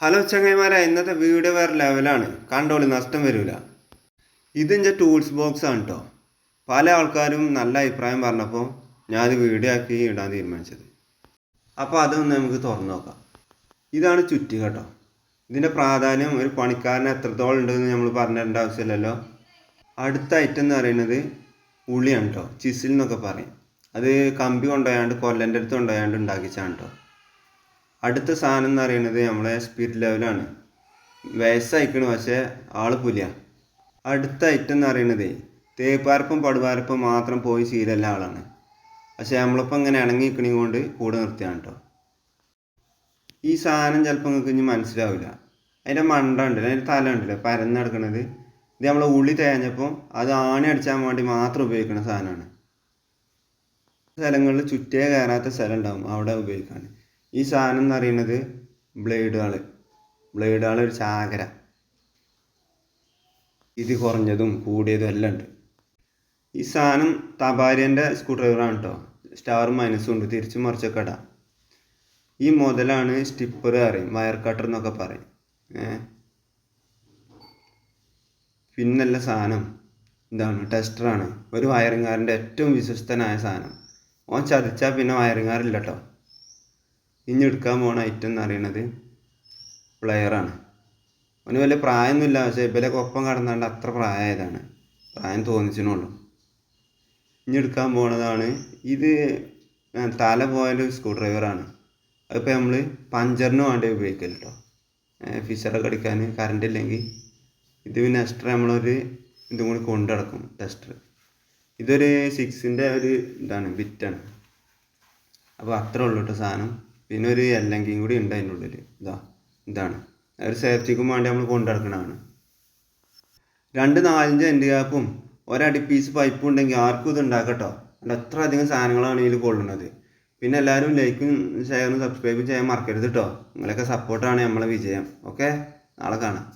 Hello ചങ്ങായിമാരെ ഇന്നത്തെ video വേറെ ലെവലാണ്. കണ്ടോളി നഷ്ടം വരില്ല ഇതിന്റെ ടൂൾസ് ബോക്സ് ആണ് കേട്ടോ പല ആൾക്കാരും നല്ല അഭിപ്രായം പറഞ്ഞപ്പോൾ ഞാൻ അത് വീഡിയോ ആക്കി ഇടാൻ തീരുമാനിച്ചത്. അപ്പോൾ അതൊന്ന് നമുക്ക് തുറന്നു നോക്കാം. ഇതാണ് ചുറ്റി കേട്ടോ. ഇതിന്റെ പ്രാധാന്യം ഒരു പണിക്കാരന് എത്രത്തോളം ഉണ്ടെന്ന് നമ്മൾ പറഞ്ഞിരേണ്ട ആവശ്യമില്ലല്ലോ. അടുത്ത ഐറ്റം എന്ന് പറയുന്നത് ഉളിയാണ് കേട്ടോ ചിസിൽ എന്നൊക്കെ പറയും. അത് കമ്പി കൊണ്ടുപോയാണ്ട് കൊല്ലന്റെ അടുത്ത് കൊണ്ടുപോയാണ്ട് ഉണ്ടാക്കിച്ചാണ് കേട്ടോ അടുത്ത സാധനം എന്ന് പറയുന്നത് നമ്മളെ സ്പിരിറ്റ് ലെവലാണ് വയസ്സായിക്കണ് പക്ഷേ ആൾ പുലിയ അടുത്ത ഐറ്റം എന്ന് പറയുന്നത് തേപ്പാർപ്പും പടുവാരപ്പം മാത്രം പോയി ശീലമല്ല ആളാണ്. പക്ഷേ നമ്മളിപ്പോൾ ഇങ്ങനെ ഇണങ്ങി നിൽക്കണേ കൊണ്ട് കൂടെ നിർത്തിയാണ് കേട്ടോ ഈ സാധനം ചിലപ്പോൾ നിങ്ങൾക്ക് ഇനി മനസ്സിലാവില്ല. അതിന്റെ മണ്ട ഉണ്ടല്ലോ അതിന്റെ തല ഉണ്ടല്ലോ പരന്ന് നടക്കുന്നത് ഇത് നമ്മൾ ഉള്ളി തേഞ്ഞപ്പോൾ അത് ആണി അടിച്ചാൻ വേണ്ടി മാത്രം ഉപയോഗിക്കുന്ന സാധനമാണ്. സ്ഥലങ്ങളിൽ ചുറ്റേ കയറാത്ത സ്ഥലം ഉണ്ടാവും അവിടെ ഉപയോഗിക്കാൻ. ഈ സാധനം എന്ന് പറയുന്നത് ബ്ലേഡുകൾ ബ്ലേഡുകൾ ഒരു ചാകര. ഇത് കുറഞ്ഞതും കൂടിയതും എല്ലാം ഉണ്ട്. ഈ സാധനം തപാരിയന്റെ സ്ക്രൂ ഡ്രൈവറാണ് കേട്ടോ സ്റ്റാർ മൈനസും ഉണ്ട്. തിരിച്ചു മറിച്ചൊക്കെ ഇടാം ഈ മുതലാണ് സ്റ്റിപ്പർ പറയും. വയർ കട്ടർ എന്നൊക്കെ പറയും. പിന്നല്ല സാധനം. എന്താണ് ടെസ്റ്ററാണ് ഒരു വയറിങ്ങാരന്റെ ഏറ്റവും വിശ്വസ്തനായ സാധനം. ഓൻ ചതിച്ചാൽ പിന്നെ വയറിങ്ങാറില്ല കേട്ടോ ഇനി എടുക്കാൻ പോണ ഐറ്റം എന്ന് പറയുന്നത് പ്ലെയറാണ് അവന് വലിയ പ്രായമൊന്നുമില്ല പക്ഷേ ഇവലൊക്കെ ഒപ്പം കടന്നാണ്ട് അത്ര പ്രായമായതാണ്. പ്രായം തോന്നിച്ചിനുള്ളൂ ഇനി എടുക്കാൻ പോണതാണ് ഇത് തല പോയാലും സ്ക്രൂ ഡ്രൈവറാണ് അതിപ്പോൾ നമ്മൾ പഞ്ചറിന് വേണ്ടി ഉപയോഗിക്കൽ കേട്ടോ ഫിഷറൊക്കെ അടിക്കാൻ കറണ്ട് ഇല്ലെങ്കിൽ ഇത് പിന്നെ എക്സ്ട്രാ നമ്മളൊരു ഇതും കൂടി കൊണ്ടു നടക്കും ടെസ്റ്റർ ഇതൊരു സിക്സിന്റെ ഒരു ഇതാണ് ബിറ്റാണ് അപ്പോൾ അത്രേ ഉള്ളൂ കേട്ടോ സാധനം. പിന്നെ ഒരു എല്ലങ്കിയും കൂടി ഉണ്ട് അതിന്റെ ഉള്ളിൽ ഇതാ ഇതാണ്. ഒരു സേഫ്റ്റിക്കും വേണ്ടി നമ്മൾ കൊണ്ടുനടക്കണതാണ്. രണ്ട് നാലഞ്ച് എൻഡ് ക്യാപ്പും ഒരടി പീസ് പൈപ്പും ഉണ്ടെങ്കിൽ ആർക്കും ഇത് ഉണ്ടാക്കട്ടോ. അല്ല എത്ര അധികം സാധനങ്ങളാണ് ഇതിൽ കൊള്ളുന്നത്. പിന്നെ എല്ലാവരും ലൈക്കും ഷെയറും സബ്സ്ക്രൈബും ചെയ്യാൻ മറക്കരുത് കേട്ടോ നിങ്ങളൊക്കെ സപ്പോർട്ടാണ് നമ്മളെ വിജയം. ഓക്കെ നാളെ കാണാം.